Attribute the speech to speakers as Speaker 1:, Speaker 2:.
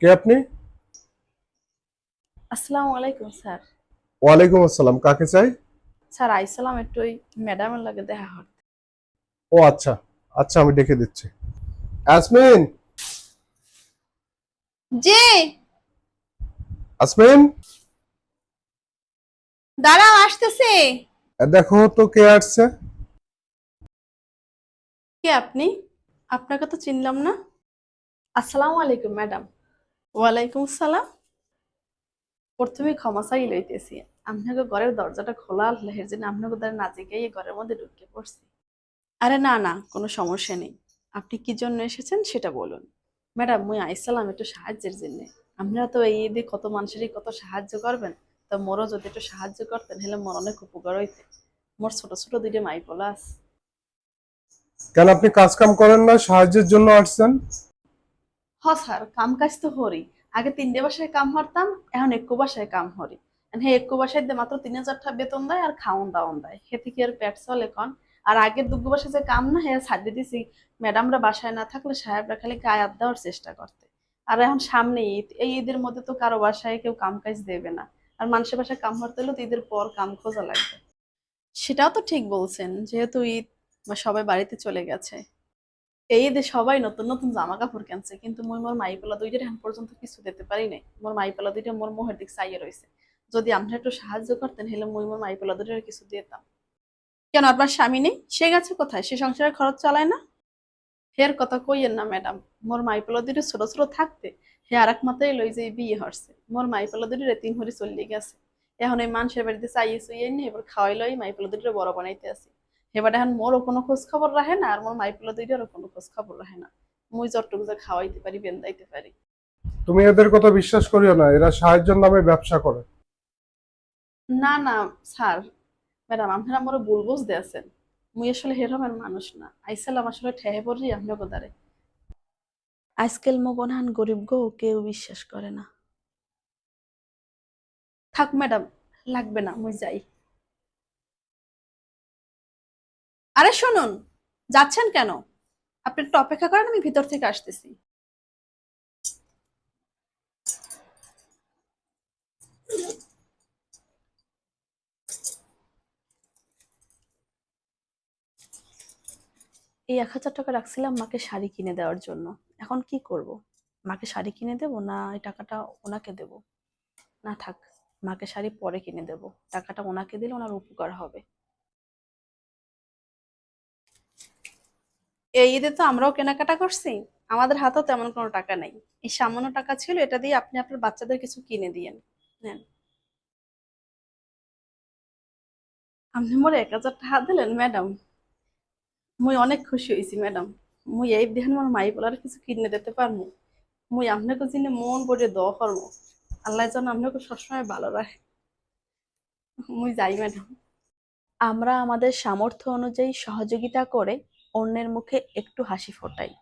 Speaker 1: কে আপনি?
Speaker 2: আসসালামু আলাইকুম স্যার।
Speaker 1: ওয়ালাইকুম আসসালাম কাকে চাই?
Speaker 2: স্যার আইসালাম একটু ওই ম্যাডামের লাগে দেখা করতে
Speaker 1: ও আচ্ছা। আচ্ছা আমি ডেকে দিচ্ছি। আসমিন?
Speaker 3: যে
Speaker 1: আসমিন?
Speaker 3: দাঁড়াও আসতেছে।
Speaker 1: দেখো তো কে আসছে।
Speaker 2: কে আপনি? আপনাকে তো চিনলাম না। আসসালামু আলাইকুম ম্যাডাম। ওয়ালাইকুম আসসালাম প্রথমে ক্ষমা চাই লইতেছি। আপনাকে ঘরের দরজাটা খোলা লেহের জন্য আপনাকে দ্বারা নাচে গিয়ে ঘরের মধ্যে ঢুকে পড়ছি। আরে না না, কোনো সমস্যা নেই। আপনি কি জন্য এসেছেন সেটা বলুন। ম্যাডাম, মুই আইসালাম একটু সাহায্যের জন্য। আপনারা তো এই ঈদে কত মানুষেরই কত সাহায্য করবেন। তো মোরও যদি একটু সাহায্য করতেন, হলে মোর অনেক উপকার হইতে। মোর ছোট ছোট দুইটা মাইপলা আছে।
Speaker 1: কেন আপনি কাজ কাম করেন না? সাহায্যের জন্য আসছেন?
Speaker 2: হ স্যার, কাম কাজ তো হরি। আগে তিনটে বাসায় কাম হরতাম এখন একটু বাসায় কাম হরি। হ্যাঁ একটু বাসায় মাত্র তিন হাজার টাকা বেতন দেয় আর খাওন দাওন দেয়। হেতে কি আর পেট চলে কন। আর আগের দুগ্গ বাসায় যে কাম না হ্যাঁ ছাড়িয়ে দিছি। ম্যাডামরা বাসায় না থাকলে সাহেবরা খালি গায়াত দেওয়ার চেষ্টা করতে। আর এখন সামনে ঈদ, এই ঈদের মধ্যে তো কারও বাসায় কেউ কাম কাজ দেবে না। আর মানুষের বাসায় কাম হরতে হলে তো ঈদের পর কাম খোঁজা লাগবে। সেটাও তো ঠিক বলছেন, যেহেতু ঈদ সবাই বাড়িতে চলে গেছে। এই ঈদে সবাই নতুন নতুন জামা কাপড় কিনছে, কিন্তু মুই মোর মাইপালা দুইটার এখন পর্যন্ত কিছু দিতে পারি নাই। মোর মাইপালা দুইটা মোর মোহের দিক চাইয়ে রয়েছে যদি আপনি একটু সাহায্য করতেন, হলে মুই মোর মাইপালা দুইটার কিছু দিতাম। কেন আপনার স্বামী নেই? সে গেছে কোথায়? সে সংসারের খরচ চালায় না? ফের কথা কইয়েন না, ম্যাডাম। মোর মাইপালা দুইটা ছোট ছোট থাকতে হে আর এক মাত্রাই লই যে বিয়ে হরছে। মোর মাইপালা দুইটা তিন হরি চলে গেছে। এখন এই মানুষের বাড়িতে চাইয়ে চুইয়ে নিয়ে এবার খাওয়াই লই মাইপালা দুইটা বড় বানাইতে আসি। এবার এখন মোরও কোনো খোঁজ খবর রাখে না আর মোর মাইপলা দুইটারও কোনো খোঁজ খবর রাখে না। মুই যতটুকু যে খাওয়াইতে পারি বেন্দাইতে পারি।
Speaker 1: তুমি এদের কথা বিশ্বাস করিও না এরা সাহায্যের নামে ব্যবসা করে।
Speaker 2: না না স্যার। ম্যাডাম আপনারা আমার ভুল বুঝতে আছেন। মুই আসলে হেরমের মানুষ না। আইসালাম আসলে ঠেহে পড়ি আপনার কোদারে আজকাল মগনহান গরিব গো কেউ বিশ্বাস করে না। থাক ম্যাডাম লাগবে না মুই যাই। আরে শুনুন, যাচ্ছেন কেন? আপনি একটু অপেক্ষা করেন, আমি ভিতর থেকে আসতেছি। এই এক হাজার টাকা রাখছিলাম মাকে শাড়ি কিনে দেওয়ার জন্য। এখন কি করব? মাকে শাড়ি কিনে দেব না এই টাকাটা ওনাকে দেব? না থাক, মাকে শাড়ি পরে কিনে দেব। টাকাটা ওনাকে দিলে ওনার উপকার হবে। এই ঈদে তো আমরাও কেনাকাটা করছি। আমাদের হাতেও তেমন কোনো টাকা নেই। এই সামান্য টাকা ছিল, এটা দিয়ে আপনি আপনার বাচ্চাদের কিছু কিনে দিয়েন। নেন। আপনি মোর এক হাজার টাকা দিলেন, ম্যাডাম? মুই অনেক খুশি হয়েছি ম্যাডাম। মুই এই দেখেন মোর মাই বলার কিছু কিনে দিতে পারব। মুই আপনাকে জিনে মন পড়ে দ করব, আল্লাহ যেন আপনাকে সবসময় ভালো রাখে। মুই যাই, ম্যাডাম। আমরা আমাদের সামর্থ্য অনুযায়ী সহযোগিতা করে অন্যের মুখে একটু হাসি ফোটাই।